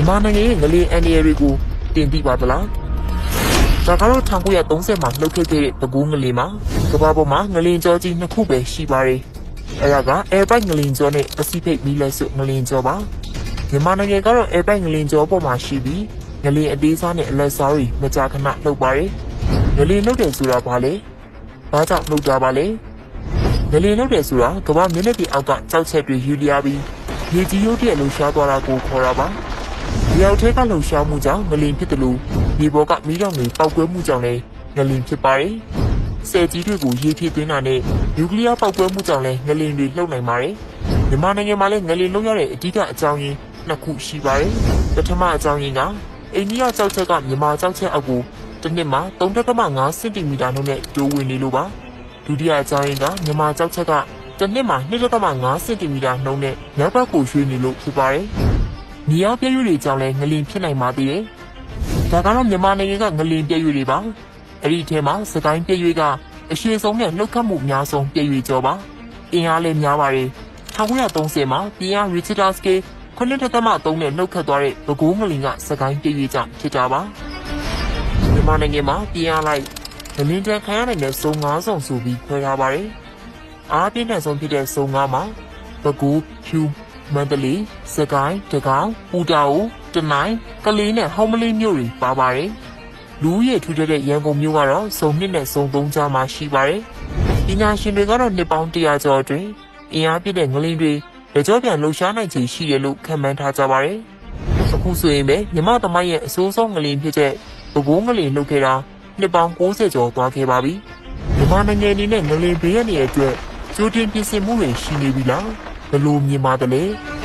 မြန်မာနိုင်ငံရဲ့ငလျင်အန်ဒီရတွေကိုတင်ပြပါသလားဒါကတော့1930မှာလှုပ်ခတ်ခဲ့တဲ့ပဲခူးငလျင်မှာကမ္ဘာပေါ်မှာငလျင်ကြောကြီးနှစ်ခုပဲရှိပါတယ်အဲဒါက Airbite ငလျင်ကြောနဲ့ Pacific မီလက်စုငလျင်ကြောပါမြန်မာနိုင်ငံကတော့ Airbite ငလျင်ကြောပေါ်မှာရှိပြီးငလျင်အသေးစားနဲ့အလက်စားတွေမကြာခဏလှုပ်ပါတယ်ငလျင်လှုပ်တယ်ဆိုတာဘာလဲဘာကြောင့်လှုပ်တာပါလဲငလျင်လုပ်တယ်ဆိုတာကမ္ဘာမျက်နှာပြင်အောက်ကကြောက်ချက်တွေယူလျားပြီးမြေကြီးရုပ်တရက်လှူရှားသွားတာကိုခေါ်တာပါ။ ဒီအောက်ထဲကလှူရှားမှုကြောင့်ငလျင်ဖြစ်တယ်လို့ဒီဘောကမိတော့ငွေပောက်ကွဲမှုကြောင့်လည်းငလျင်ဖြစ်ပါတယ်။ဆယ်ကြီးတွေကိုရေဖြည့်သွင်းတာနဲ့နျူကလ িয়ার ပောက်ကွဲမှုကြောင့်လည်းငလျင်တွေလှုပ်နိုင်ပါတယ်။မြန်မာနိုင်ငံမှာလည်းငလျင်လှုပ်ရတဲ့အဓိကအကြောင်းရင်းနှစ်ခုရှိပါတယ်။ပထမအကြောင်းရင်းကအိန္ဒိယကြောက်ချက်ကမြန်မာကြောက်ချက်အောက်ကိုတစ်နှစ်မှာ3.5စင်တီမီတာနှုန်းနဲ့တိုးဝင်နေလို့ပါ။ဒုတိယအကြောင်းရင်းကမြန်မာကြောက်ချက်ကတစ်နှစ်မှာ2.5စင်တီမီတာနှုန်းနဲ့မြောက်ဘက်ကိုရွှေ့နေလို့ဖြစ်ပါတယ်။ မြေအောက်ပြည့်ရွေတွေကြောင့်လည်းငလင်ဖြစ်နိုင်ပါသေးတယ်။ဒါကတော့မြန်မာနိုင်ငံကငလင်ပြည့်ရွေတွေပါ။အဲ့ဒီအထဲမှာစကိုင်းပြည့်ရွေကအရှိဆုံးနဲ့လှုပ်ခတ်မှုအများဆုံးပြည့်ရွေကြောပါ။အင်အားလည်းများပါတယ်။1930မှာပြည်အား Richter scale 9.3နဲ့လှုပ်ခတ်သွားတဲ့ပဲခူးငလင်ကစကိုင်းပြည့်ရွေကြောင့်ဖြစ်တာပါ။မြန်မာနိုင်ငံမှာပြည်အားလိုက်။ငလင်းတန်ခံရနိုင်တဲ့စုံ၅ဆောင်ဆိုပြီးခွဲထားပါတယ်။အားပြင်းထန်ဆုံးဖြစ်တဲ့စုံ၅မှာဘကူဖြူ မန္တလေးစကိုင်းတကောင်းပူတာအိုတနိုင်းကလေးနဲ့ဟောင်းမလေးမြို့တွေပါပါတယ်။လူဦးရေထူထပ်တဲ့ရန်ကုန်မြို့ကတော့စုံနှစ်နဲ့စုံသုံးကြားမှာရှိပါတယ်။ပညာရှင်တွေကတော့နှစ်ပေါင်း100ကျော်အတွင်းအင်အားပြည့်တဲ့ငလင်းတွေလက်ကျော်ပြန်လှူရှားနိုင်ခြေရှိတယ်လို့ခန့်မှန်းထားကြပါတယ်။အခုဆိုရင်ပဲမြမသမိုင်းရဲ့အဆိုးဆုံးငလင်ဖြစ်တဲ့ဘဘိုးငလင်လှုပ်ခဲ့တာနှစ်ပေါင်း60ကျော်သွားခဲ့ပါပြီ။မြန်မာနိုင်ငံအနေနဲ့ငလင်ဘေးရတဲ့အတွက်ကြိုတင်ပြင်ဆင်မှုတွေရှိနေပြီလား ဘယ်လိုမြင်ပါသလဲ။